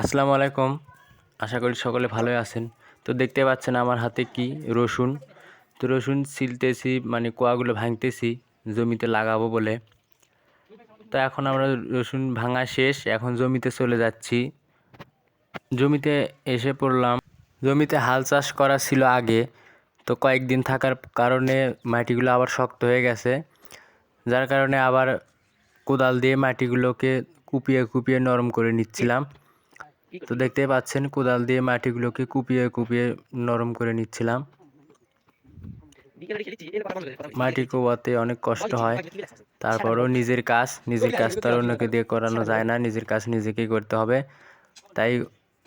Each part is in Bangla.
আসসালামু আলাইকুম। আশা করি সকলে ভালোই আছেন। তো দেখতে পাচ্ছেন আমার হাতে কি রসুন। তো রসুন ছিলতেছি মানে কোয়াগুলো ভাঙতেছি, জমিতে লাগাবো বলে। তো এখন আমরা রসুন ভাঙা শেষ, এখন জমিতে চলে যাচ্ছি। জমিতে এসে পড়লাম। জমিতে হাল চাষ করা ছিল আগে। তো কয়েকদিন থাকার কারণে মাটিগুলো আবার শক্ত হয়ে গেছে। যার কারণে আবার কোদাল দিয়ে মাটিগুলোকে কুপিয়ে কুপিয়ে নরম করে নিচ্ছিলাম। তো দেখতে পাচ্ছেন কোদাল দিয়ে মাটিগুলোকে কুপিয়ে কুপিয়ে নরম করে নিচ্ছিলাম। মাটি কোবাতে অনেক কষ্ট হয়। তারপরও নিজের কাজ নিজের কাজ তো আর অন্যকে দিয়ে করানো যায় না, নিজের কাজ নিজেকেই করতে হবে। তাই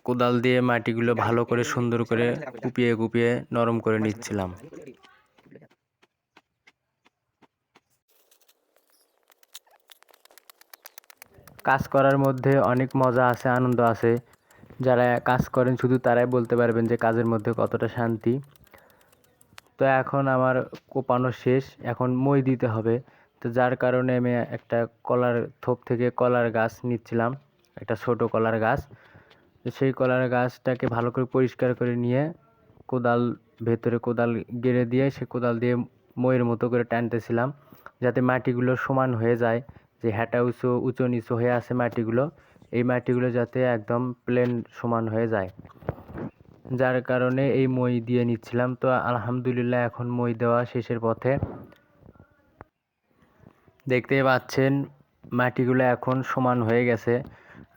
কোদাল দিয়ে মাটিগুলো ভালো করে সুন্দর করে কুপিয়ে কুপিয়ে নরম করে নিচ্ছিলাম। কাজ করার মধ্যে অনেক মজা আছে, আনন্দ আছে। যারা কাজ করেন, শুধু তারাই বলতে পারবেন যে কাজের মধ্যে কতটা শান্তি। তো এখন আমার কোপানো শেষ, এখন মই দিতে হবে। তো যার কারণে আমি একটা কলার থোপ থেকে কলার গাছ নিচ্ছিলাম, একটা ছোট কলার গাছ। তো সেই কলার গাছটাকে ভালো করে পরিষ্কার করে নিয়ে কোদাল, ভেতরে কোদাল গেড়ে দিয়ে, সে কোদাল দিয়ে মইয়ের মতো করে টানতেছিলাম, যাতে মাটিগুলো সমান হয়ে যায়, যে হ্যাটা উঁচু উঁচু নিচু হয়ে আছে মাটিগুলো। এই মাটিগুলো যাতে একদম প্লেন সমান হয়ে যায়। যার কারণে এই মই দিয়ে নিচ্ছিলাম। তো আলহামদুলিল্লাহ এখন মই দেওয়া শেষের পথে। দেখতেই পাচ্ছেন, মাটিগুলো এখন সমান হয়ে গেছে।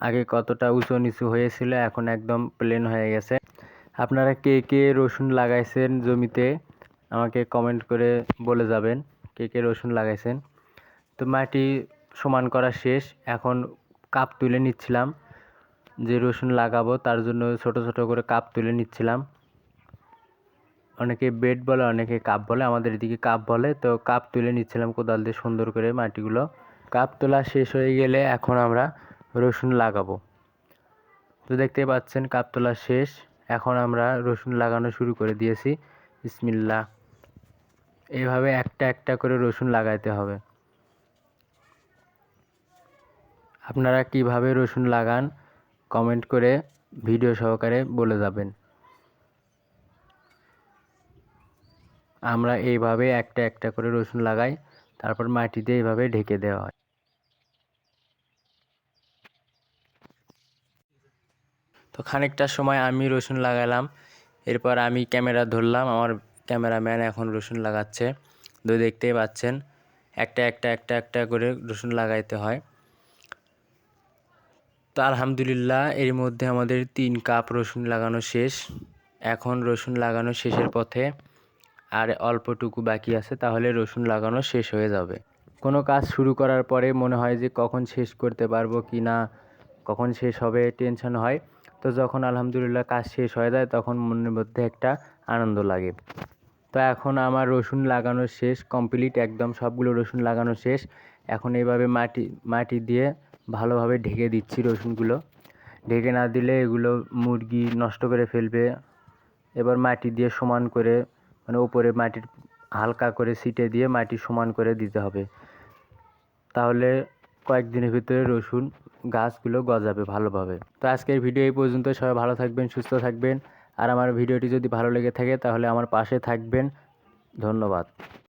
আগে কতটা উঁচু নিচু হয়েছিল, এখন একদম প্লেন হয়ে গেছে। আপনারা কে কে রসুন লাগাইছেন জমিতে, আমাকে কমেন্ট করে বলে যাবেন, কে কে রসুন লাগাইছেন। তো মাটি সমান করা শেষ, এখন কাপ তুলে নিচ্ছিলাম, যে রসুন লাগাবো তার জন্য ছোট ছোট করে কাপ তুলে নিচ্ছিলাম। অনেকে বেড বলে, অনেকে কাপ বলে, আমাদের এদিকে কাপ বলে, তো কাপ তুলে নিচ্ছিলাম কোদাল দিয়ে সুন্দর করে মাটিগুলো। কাপ তোলা শেষ হয়ে গেলে এখন আমরা রসুন লাগাবো। তো দেখতে পাচ্ছেন কাপ তোলা শেষ, এখন আমরা রসুন লাগানো শুরু করে দিয়েছি। বিসমিল্লা এভাবে একটা একটা করে রসুন লাগাইতে হবে। আপনারা কীভাবে রসুন লাগান কমেন্ট করে ভিডিও সহকারে বলে যাবেন। আমরা এইভাবে একটা একটা করে রসুন লাগাই, তারপর মাটিতে এইভাবে ঢেকে দেওয়া হয়। তো খানিকটা সময় আমি রসুন লাগালাম, এরপর আমি ক্যামেরা ধরলাম, আমার ক্যামেরাম্যান এখন রসুন লাগাচ্ছে। তো দেখতেই পাচ্ছেন, একটা একটা একটা একটা করে রসুন লাগাইতে হয়। তো আলহামদুলিল্লাহ, এর মধ্যে আমাদের তিন কাপ রসুন লাগানো শেষ। এখন রসুন লাগানো শেষের পথে আর অল্পটুকু বাকি আছে, তাহলে রসুন লাগানো শেষ হয়ে যাবে। কোনো কাজ শুরু করার পরে মনে হয় যে কখন শেষ করতে পারব কি না, কখন শেষ হবে টেনশন হয়। তো যখন আলহামদুলিল্লাহ কাজ শেষ হয়ে যায়, তখন মনের মধ্যে একটা আনন্দ লাগে। তো এখন আমার রসুন লাগানো শেষ, কমপ্লিট, একদম সবগুলো রসুন লাগানো শেষ। এখন এইভাবে মাটি মাটি দিয়ে ভালোভাবে ঢেকে দিচ্ছি রসুনগুলো। ঢেকে না দিলে এগুলো মুরগি নষ্ট করে ফেলবে। এবার মাটি দিয়ে সমান করে মানে উপরে মাটির হালকা করে সিটে দিয়ে মাটি সমান করে দিতে হবে। তাহলে কয়েকদিনের ভিতরে রসুন গাছগুলো গজাবে ভালোভাবে। তো আজকের ভিডিও এই পর্যন্ত। সবাই ভালো থাকবেন, সুস্থ থাকবেন। আর আমার ভিডিওটি যদি ভালো লেগে থাকে, তাহলে আমার পাশে থাকবেন। ধন্যবাদ।